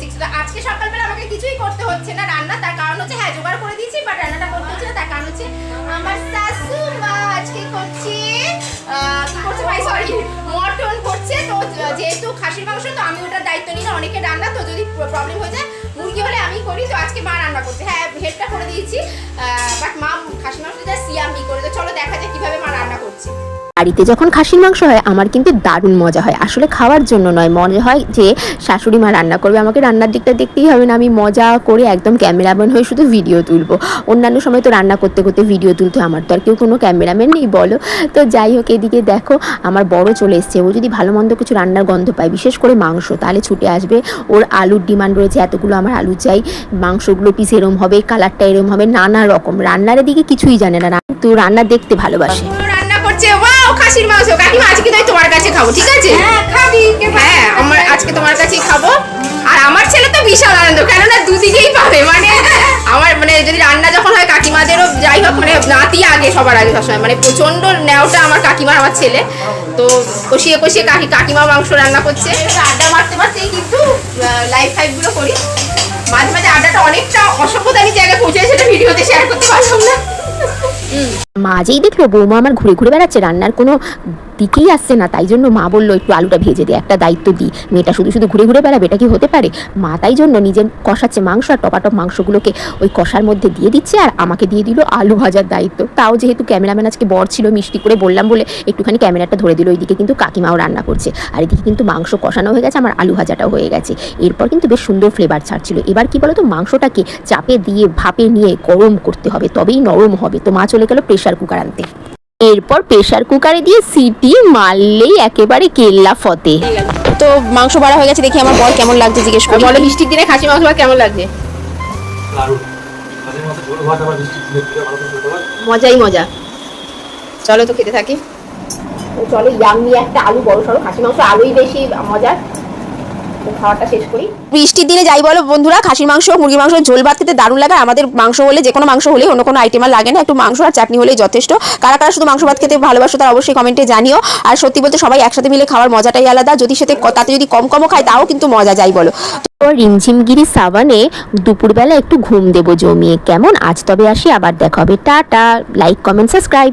Seven আজকে সকালবেলা আমাকে কিছুই করতে হচ্ছে না রান্না, তার কারণ হচ্ছে হ্যাঁ জোগাড় করে দিয়েছি বাট রান্নাটা করতে হচ্ছে না, তার কারণ হচ্ছে আমার শাশু মা আজকে করছে ভাই সরি মটন করছে। তো যেহেতু খাসির মাংস, তো আমি ওটার দায়িত্ব নিই না, অনেকে রান্না, তো যদি প্রবলেম হয়ে যায়, মুরগি হলে আমি করি, তো আজকে মা রান্না করছে। হ্যাঁ হেল্পটা করে দিয়েছি বাট মা বাড়িতে যখন খাসির মাংস হয়, আমার কিন্তু দারুণ মজা হয়। আসলে খাওয়ার জন্য নয়, মনে হয় যে শাশুড়ি মা রান্না করবে। আমাকে রান্নার দিকটা দেখতেই হবে না, আমি মজা করে একদম ক্যামেরাম্যান হয়ে শুধু ভিডিও তুলবো। অন্যান্য সময় তো রান্না করতে করতে ভিডিও তুলতে আমার তো আর কেউ কোনো ক্যামেরাম্যান নেই, বলো। তো যাই হোক, এদিকে দেখো, আমার বড় চলে এসছে। ও যদি ভালো মন্দ কিছু রান্নার গন্ধ পায়, বিশেষ করে মাংস, তাহলে ছুটে আসবে। ওর আলুর ডিমান্ড রয়েছে এতগুলো, আমার আলু চাই। মাংসগুলো পিস এরম হবে কালারটা এরম হবে, নানা রকম। রান্নার দিকে কিছুই জানে না কিন্তু রান্না দেখতে ভালোবাসে। করছে। ওয়াও খাসির মাংস। কাকিমা আজকে তাই তোমার কাছে খাব ঠিক আছে? হ্যাঁ খাবি হ্যাঁ আমার আজকে তোমার কাছেই খাব। আর আমার ছেলে তো বিশাল আনন্দ কেননা দুদিকেই পাবে। মানে আমার মানে যদি রান্না যখন হয় কাকিমাদেরও যাই হোক মানে নাতি আগে সবার আগে সবসময়। মানে প্রচণ্ড নেওটা আমার কাকিমার আমার ছেলে। তো কষিয়ে কষিয়ে কাকি কাকিমা মাংস রান্না করছে। আড্ডা মারতে মারতেই কিন্তু লাইফ ফাইভগুলো করি। মাঝে মাঝে আড্ডাটা অনেকটা অসভ্যতামি জায়গায় মা যেই দেখল বৌমা আমার ঘুরে ঘুরে বেড়াচ্ছে রান্নার কোনো দিকেই আসছে না। তাই জন্য মা বলল, একটু আলুটা ভেজে দে, একটা দায়িত্ব দিই মেয়েটা শুধু শুধু ঘুরে ঘুরে বেড়াবে, এটা কি হতে পারে? মা তাই জন্য নিজের কষাচ্ছে মাংস আর টপাটপ মাংসগুলোকে ওই কষার মধ্যে দিয়ে দিচ্ছে আর আমাকে দিয়ে দিল আলু ভাজার দায়িত্ব। তাও যেহেতু ক্যামেরাম্যান আজকে বর ছিল, মিষ্টি করে বললাম বলে একটুখানি ক্যামেরাটা ধরে দিল। ওইদিকে কিন্তু কাকিমাও রান্না করছে। আর এদিকে কিন্তু মাংস কষানো হয়ে গেছে, আমার আলু ভাজাটাও হয়ে গেছে। এরপর কিন্তু বেশ সুন্দর ফ্লেভার ছাড়ছিল। এবার কি বলতো, মাংসটাকে চাপে দিয়ে ভাপে নিয়ে গরম করতে হবে, তবেই নরম হবে। তো মা চলে গেল প্রেশার কুকার আনতে। এরপর প্রেশার কুকারে দিয়ে সিটি মারলেই একেবারে কেল্লা ফতে। তো মাংস বাড়া হয়ে গেছে দেখি আমার বর কেমন লাগছে জিজ্ঞেস করি। বলো বৃষ্টির দিনে খাসি মাংস ভাত কেমন লাগছে? মজাই মজা। চলো তো খেতে থাকি। চলো ইয়াম্মি একটা আলু বড় সড়ো খাসি মাংস আলুই বেশি মজার। খাওয়াটা শেষ করি। বৃষ্টির দিনে যাই বলো বন্ধুরা খাসির মাংস মুরগির মাংস ঝোল ভাত খেতে দারুণ লাগে। আমাদের মাংস হলে যে কোনো মাংস হলে অন্য কোনো আইটেম আর লাগে না। একটু মাংস আর চাটনি হলেই যথেষ্ট। কারা কারা শুধু মাংস ভাত খেতে ভালোবাসো তারা অবশ্যই কমেন্টে জানিও। আর সত্যি বলতে সবাই একসাথে মিলে খাওয়ার মজাটাই আলাদা। যদি সাথে তাতে যদি কম কমও খায় তাও কিন্তু মজা যাই বলো। তো রিমঝিমগিরি সাবানে দুপুরবেলা একটু ঘুম দেবো জমিয়ে। কেমন? আজ তবে আসি আবার দেখা হবে। Tata like comment subscribe